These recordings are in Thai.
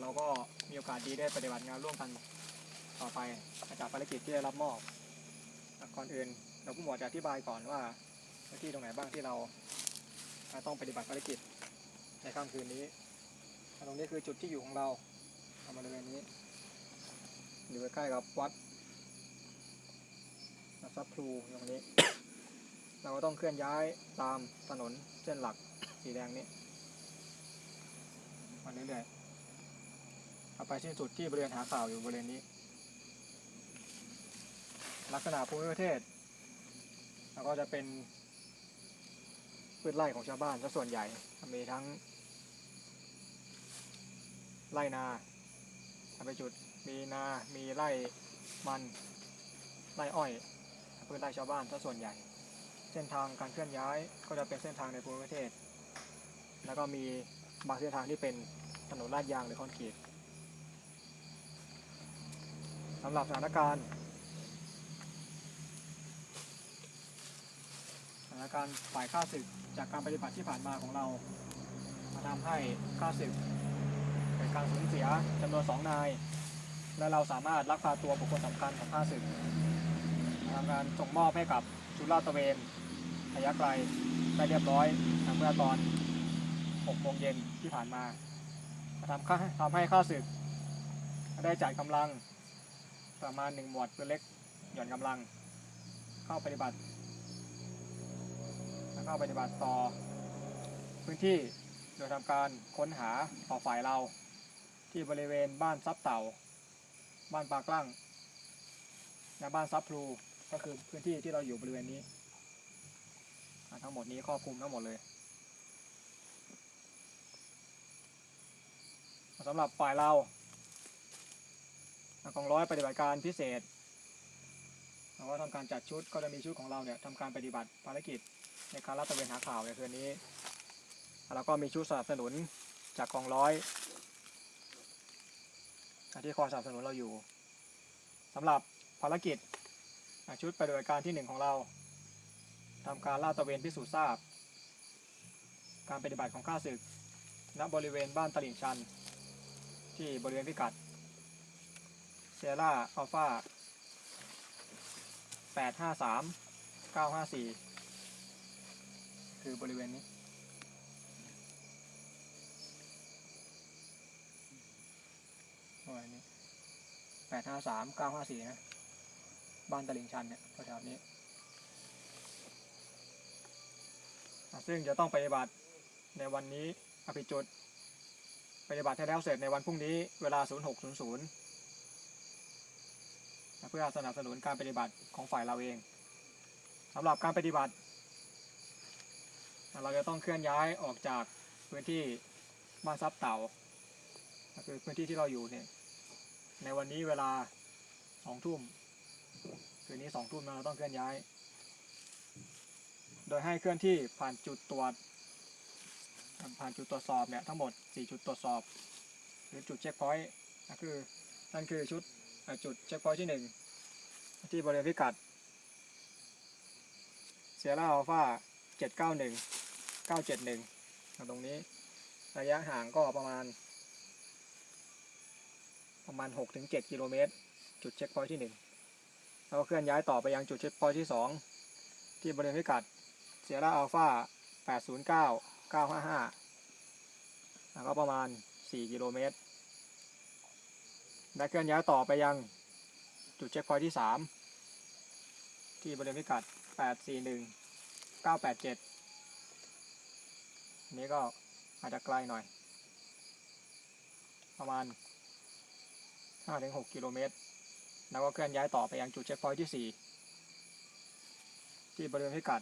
เราก็มีโอกาสดีได้ปฏิบัติงานร่วมกันต่อไปจากภารกิจที่ได้รับมอบก่อนอื่นเราผู้หมวดจะอธิบายก่อนว่าที่ตรงไหนบ้างที่เราต้องปฏิบัติภารกิจในค่ำคืนนี้ ตรงนี้คือจุดที่อยู่ของเราทำบริเวณนี้ อยู่ใกล้ๆกับวัดซับพลูตรงนี้ เราก็ต้องเคลื่อนย้ายตามถนนเส้นหลักสีแดงนี้มาเรื่อยๆ ไปสิ้นสุดที่บริเวณหาข่าวอยู่บริเวณนี้ ลักษณะภูมิประเทศแล้วก็จะเป็นพืชไร่ของชาวบ้านซะส่วนใหญ่มีทั้ง ไร่นาทำไปจุดมีนามีไร่มัน ไร่อ้อยพืชไร่ชาวบ้านซะส่วนใหญ่ เส้นทางการเคลื่อนย้ายก็จะเป็นเส้นทางในภูมิประเทศ แล้วก็มีบางเส้นทางที่เป็นถนนลาดยางหรือคอนกรีต สำหรับสถานการณ์สถานการณ์ฝ่ายข้าศึกจากการปฏิบัติที่ผ่านมาของเรามาทำให้ข้าศึกเกิดการสูญเสียจำนวนสองนาย และเราสามารถลักพาตัวบุคคลสำคัญของข้าศึกทำการส่งมอบให้กับชุดลาตะเวนระยะไกลได้เรียบร้อยเมื่อตอน6โมงเย็นที่ผ่านมาทำค่าทำให้ข้าศึกได้จัดกำลัง ประมาณหนึ่งหมวดปืนเล็ก หย่อนกำลัง เข้าปฏิบัติ เข้าปฏิบัติต่อ พื้นที่โดยทำการค้นหาต่อฝ่ายเรา ที่บริเวณบ้านซับเต่า บ้านปากลั่งและบ้านซับพลูก็คือพื้นที่ที่เราอยู่บริเวณนี้ ทั้งหมดนี้ครอบคลุมทั้งหมดเลยสำหรับฝ่ายเรา กองร้อยปฏิบัติการพิเศษเราก็ทำการจัดชุดก็จะมีชุดของเราเนี่ยทำการปฏิบัติภารกิจในการลาดตระเวนหาข่าวในคืนนี้ แล้วก็มีชุดสนับสนุนจากกองร้อยที่คอยสนับสนุนเราอยู่สำหรับภารกิจชุดปฏิบัติการที่หนึ่งของเราทำการลาดตระเวนพิสูจน์ทราบ การปฏิบัติของข้าศึกณบริเวณบ้านตลิ่งชัน ที่บริเวณพิกัด เซร่าอัลฟา853 954คือบริเวณนี้ประมาณนี้แปดห้าสามเก้าห้าสี่นะ บ้านตลิ่งชันเนี่ยแถวๆนี้ ซึ่งจะต้องปฏิบัติในวันนี้อภิจุดปฏิบัติให้แล้วเสร็จในวันพรุ่งนี้เวลา 0600นะ เพื่อสนับสนุนการปฏิบัติของฝ่ายเราเองสำหรับการปฏิบัติ เราจะต้องเคลื่อนย้ายออกจากพื้นที่บ้านซับเต่าก็คือพื้นที่ที่เราอยู่เนี่ยในวันนี้เวลาสองทุ่มคืนนี้สองทุ่มเราต้องเคลื่อนย้าย โดยให้เคลื่อนที่ผ่านจุดตรวจผ่านจุดตรวจสอบเนี่ยทั้งหมด 4 จุดตรวจสอบ หรือจุดเช็คพอยต์นะคือนั่นคือชุด จุดเช็คพอยต์ที่1ที่บริเวณพิกัดเซียร่าอัลฟา791 971ตรงนี้ระยะห่างก็ประมาณ ประมาณ6-7กิโลเมตร จุดเช็คพอยท์ที่1แล้วก็เคลื่อนย้ายต่อไปยังจุดเช็คพอยท์ที่2ที่บริเวณพิกัดเซียร่าอัลฟา809 955แล้วก็ประมาณ4กิโลเมตร และเคลื่อนย้ายต่อไปยังจุดเช็คพอยท์ที่ 3 ที่บริเวณพิกัด 841 987 นี้ก็อาจจะไกลหน่อย ประมาณ 5-6 กิโลเมตร แล้วก็เคลื่อนย้ายต่อไปยังจุดเช็คพอยท์ที่ 4 ที่บริเวณพิกัด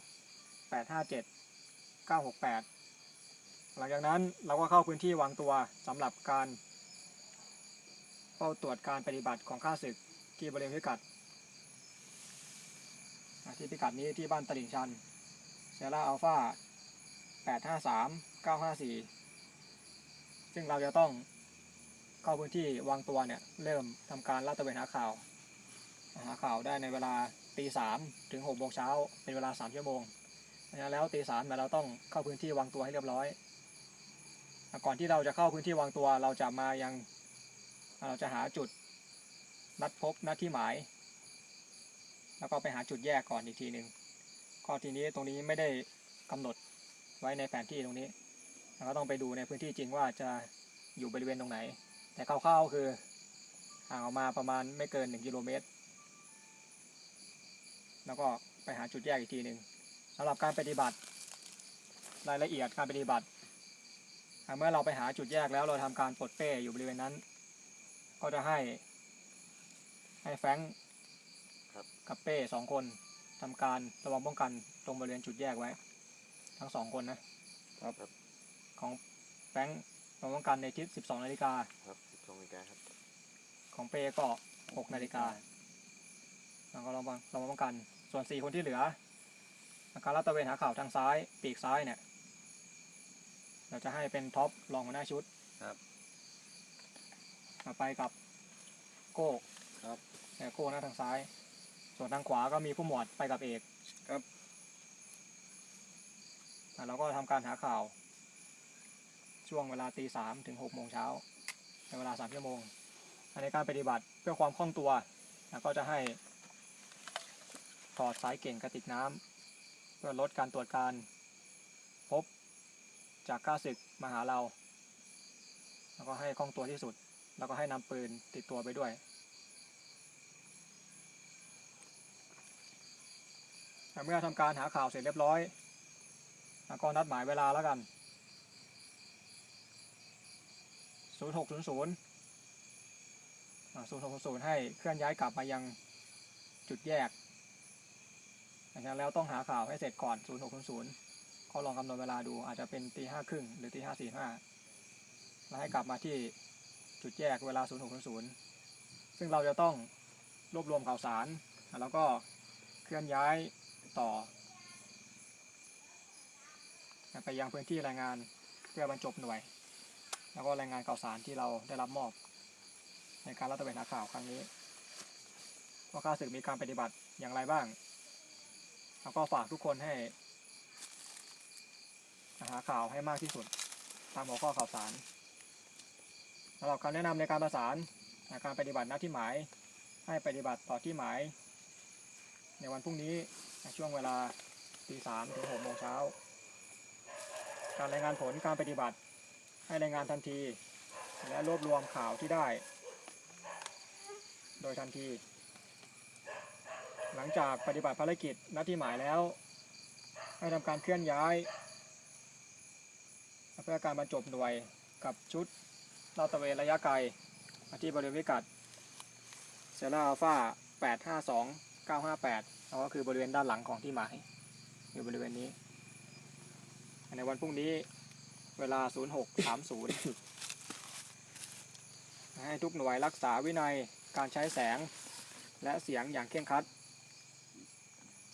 857 968 หลังจากนั้นเราก็เข้าพื้นที่วางตัวสำหรับการ ฝ้าตรวจการปฏิบัติของข้าศึกที่บริเวณพิกัดที่พิกัดนี้ที่บ้านตลิ่งชันเซร่าอัลฟา853 954 ซึ่งเราจะต้องเข้าพื้นที่วางตัวเนี่ยเริ่มทำการลาดตระเวนหาข่าว หาข่าวได้ในเวลาตีสามถึงหกโมงเช้าเป็นเวลาสามชั่วโมงแล้วตีสามเราต้องเข้าพื้นที่วางตัวให้เรียบร้อย ก่อนที่เราจะเข้าพื้นที่วางตัวเราจะมายัง เราจะหาจุดนัดพบนัดที่หมาย แล้วก็ไปหาจุดแยกก่อนอีกทีหนึ่งก็ทีนี้ตรงนี้ไม่ได้กำหนดไว้ในแผนที่ตรงนี้เราก็ต้องไปดูในพื้นที่จริงว่าจะอยู่บริเวณตรงไหน แต่คร่าวๆคือห่างออกมาประมาณไม่เกิน 1 กิโลเมตร แล้วก็ไปหาจุดแยกอีกทีหนึ่งสำหรับการปฏิบัติรายละเอียดการปฏิบัติ เมื่อเราไปหาจุดแยกแล้วเราทำการปลดเป้อยู่บริเวณนั้น ก็จะให้ ให้แฟรงค์ครับ กับเป้สองคนทำการระวังป้องกันตรงบริเวณจุดแยกไว้ ทั้งสองคนนะครับครับ ของแฟรงค์ระวังป้องกันในทิศ12นาฬิกา ครับสิบสองนาฬิกาครับ ของเป้ก็6นาฬิกาแล้วก็ระวังระวังป้องกัน ส่วน4คนที่เหลือการลาดตระเวนหาข่าวทางซ้าย ปีกซ้ายเนี่ย เราจะให้เป็นท็อปรองหัวหน้าชุดครับ มาไปกับโก้ครับเนี่ยโก้หน้าทางซ้าย ส่วนทางขวาก็มีผู้หมวดไปกับเอกครับอะเราก็ทำการหาข่าว ช่วงเวลาตีสามถึงหกโมงเช้าในเวลาสามชั่วโมงอันในการปฏิบัติเพื่อความคล่องตัวนะก็จะให้ถอดสายเก่งกระติกน้ำเพื่อลดการตรวจการ พบจากข้าศึกมาหาเรา แล้วก็ให้คล่องตัวที่สุด แล้วก็ให้นำปืนติดตัวไปด้วย เมื่อทำการหาข่าวเสร็จเรียบร้อยก็นัดหมายเวลาแล้วกัน 0600 0600 ให้เคลื่อนย้ายกลับมายังจุดแยกหลังจากนั้นแล้วต้องหาข่าวให้เสร็จก่อน 0600 ก็ลองคำนวณเวลาดูอาจจะเป็นตีห้าครึ่งหรือตีห้าสี่ห้าแล้วให้กลับมาที่ จุดแยกเวลา 0600 ซึ่งเราจะต้องรวบรวมข่าวสาร แล้วก็เคลื่อนย้ายต่อ ไปยังพื้นที่รายงานเพื่อบรรจบหน่วย แล้วก็รายงานข่าวสารที่เราได้รับมอบ ในการรัฐตระเวนหาข่าวครั้งนี้ว่าข้าศึกมีการปฏิบัติอย่างไรบ้าง แล้วก็ฝากทุกคนให้หาข่าวให้มากที่สุด ตามหัวข้อข่าวสาร สำหรับคำแนะนำในการประสานในการปฏิบัติหน้าที่หมาย ให้ปฏิบัติต่อที่หมาย ในวันพรุ่งนี้ในช่วงเวลาตีสามถึงหกโมงเช้า การรายงานผลการปฏิบัติ ให้รายงานทันที และรวบรวมข่าวที่ได้ โดยทันที หลังจากปฏิบัติภารกิจหน้าที่หมายแล้ว ให้ทำการเคลื่อนย้าย เพื่อการบรรจบหน่วยกับชุด ลาดตระเวนระยะไกลมาที่บริเวณพิกัดเซราอัลฟา852 958แล้วก็คือบริเวณด้านหลังของที่หมาย อยู่บริเวณนี้ ในวันพรุ่งนี้เวลา 0630 ให้ทุกหน่วยรักษาวินัยการใช้แสงและเสียงอย่างเคร่งครัด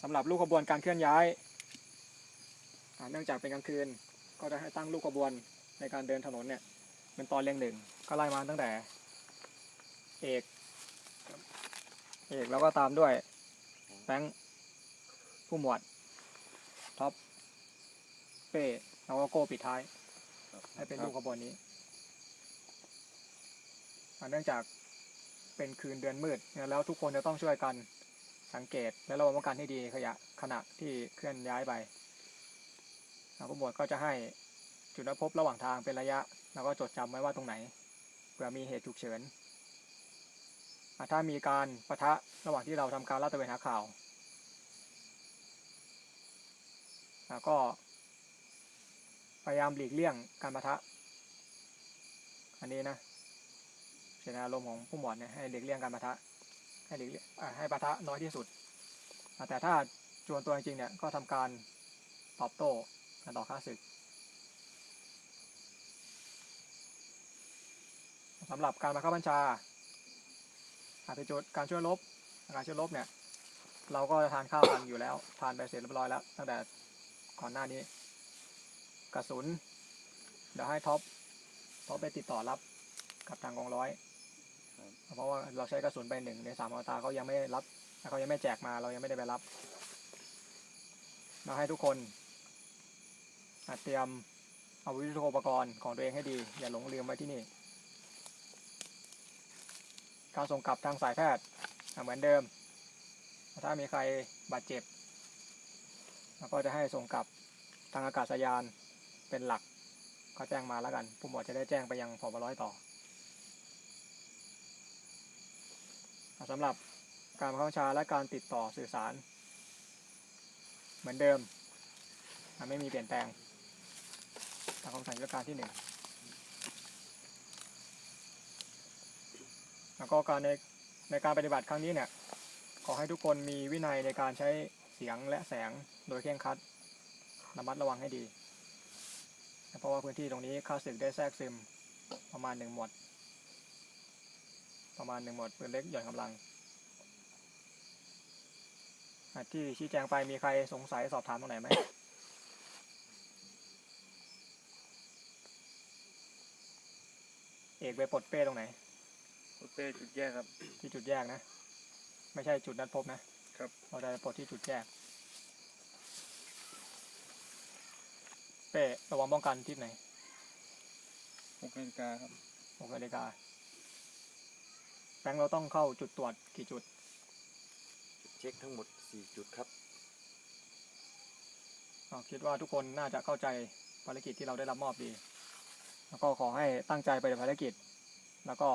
สำหรับลูกขบวนการเคลื่อนย้าย เนื่องจากเป็นกลางคืน ก็จะให้ตั้งลูกขบวนในการเดินถนนเนี่ย เป็นตอนเรียงหนึ่งก็ไล่มาตั้งแต่ เอก เอกแล้วก็ตามด้วยแฟรงค์ผู้หมวดท็อปเป้แล้วก็โก้ปิดท้ายให้เป็นลูกขบวนนี้เนื่องจากเป็นคืนเดือนมืดแล้วทุกคนจะต้องช่วยกันสังเกตและระวังป้องกันให้ดีขยะขณะที่เคลื่อนย้ายไปผู้หมวดก็จะให้ จุดนัดพบระหว่างทางเป็นระยะ แล้วก็จดจำไว้ว่าตรงไหนเผื่อมีเหตุฉุกเฉินถ้ามีการปะทะระหว่างที่เราทำการลาดตระเวนหาข่าวแล้วก็พยายามหลีกเลี่ยงการปะทะ อันนี้นะเจตนารมณ์ของผู้หมวดเนี่ยให้หลีกเลี่ยงการปะทะ ให้หลีกให้ปะทะน้อยที่สุด แต่ถ้าจวนตัวจริงเนี่ยก็ทำการตอบโต้ต่อข้าศึก สำหรับการบังคับบัญชาอาเป็นจุดการช่วยลบการช่วยลบเนี่ย เราก็จะทานข้าวกันอยู่แล้ว ทานไปเสร็จเรียบร้อยแล้ว ตั้งแต่ก่อนหน้านี้ กระสุน เดี๋ยวให้ท็อปท็อปไปติดต่อรับกับทางกองร้อย เพราะว่าเราใช้กระสุนไปหนึ่งในสามอตาเขายังไม่รับเขายังไม่แจกมาเรายังไม่ได้ไปรับมาให้ทุกคนเตรียมอาวุธยุทโธปกรณ์ของตัวเองให้ดี อย่าหลงลืมไว้ที่นี่ การส่งกลับทางสายแพทย์เหมือนเดิม ถ้ามีใครบาดเจ็บแล้วก็จะให้ส่งกลับทางอากาศยานเป็นหลัก ก็แจ้งมาแล้วกัน ผู้หมวดจะได้แจ้งไปยังผบร้อยต่อสำหรับการบังคับบัญชาและการติดต่อสื่อสาร เหมือนเดิม ไม่มีเปลี่ยนแปลงตามคำสั่งยุทธการที่หนึ่ง แล้วก็การในในการปฏิบัติครั้งนี้เนี่ย ขอให้ทุกคนมีวินัยในการใช้เสียงและแสงโดยเคร่งครัดระมัดระวังให้ดี เพราะว่าพื้นที่ตรงนี้ข้าศึกได้แทรกซึมประมาณหนึ่งหมวด ประมาณหนึ่งหมวดปืนเล็กหย่อนกำลัง ที่ชี้แจงไปมีใครสงสัยสอบถามตรงไหนไหมเอกไปปลดเป้ตรงไหน รถเป้จุดแยกครับ ที่จุดแยกนะ ไม่ใช่จุดนัดพบนะครับ เราจะปลดที่จุดแยก เป้ระวังป้องกันทิศไหนหกนาฬิกาครับหกนาฬิกาแบงค์เราต้องเข้าจุดตรวจกี่จุด เช็คทั้งหมด 4 จุดครับอ่าคิดว่าทุกคนน่าจะเข้าใจภารกิจที่เราได้รับมอบดี แล้วก็ขอให้ตั้งใจไปในภารกิจ แล้วก็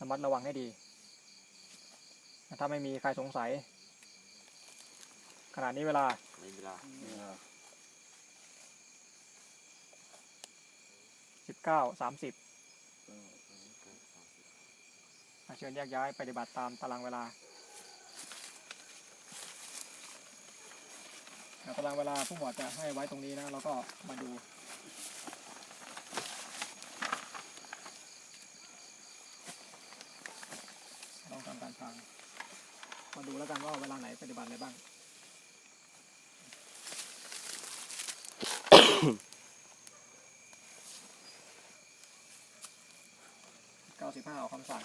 ระมัดระวังให้ดี ถ้าไม่มีใครสงสัย ขณะนี้เวลาในเวลา19 30อะเชิญแยกย้ายปฏิบัติตามตารางเวลาอะตารางเวลาผู้หมวดจะให้ไว้ตรงนี้นะ แล้วก็มาดู ลองทำการทาง มาดู แล้วกันว่าเวลาไหนปฏิบัติอะไรบ้าง เก้าสิบห้าออกคำสั่ง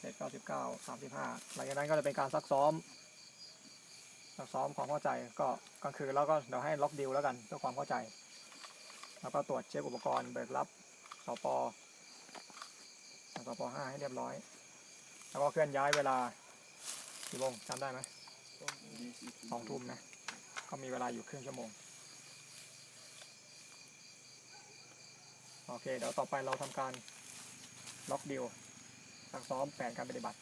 เสร็จเก้าสิบเก้าสามสิบห้าหลังจากนั้นก็จะเป็นการซักซ้อมซักซ้อมความเข้าใจก็กลางคืนแล้วก็เดี๋ยวให้ล็อกดิวแล้วกันเพื่อความเข้าใจ แล้วก็ตรวจเช็คอุปกรณ์เบิกรับสปสปห้าให้เรียบร้อย แล้วก็เคลื่อนย้ายเวลา กี่โมงจำได้ไหมสองทุ่มนะก็มีเวลาอยู่ครึ่งชั่วโมง โอเค เดี๋ยวต่อไปเราทำการล็อกดิวซักซ้อมแผนการปฏิบัติ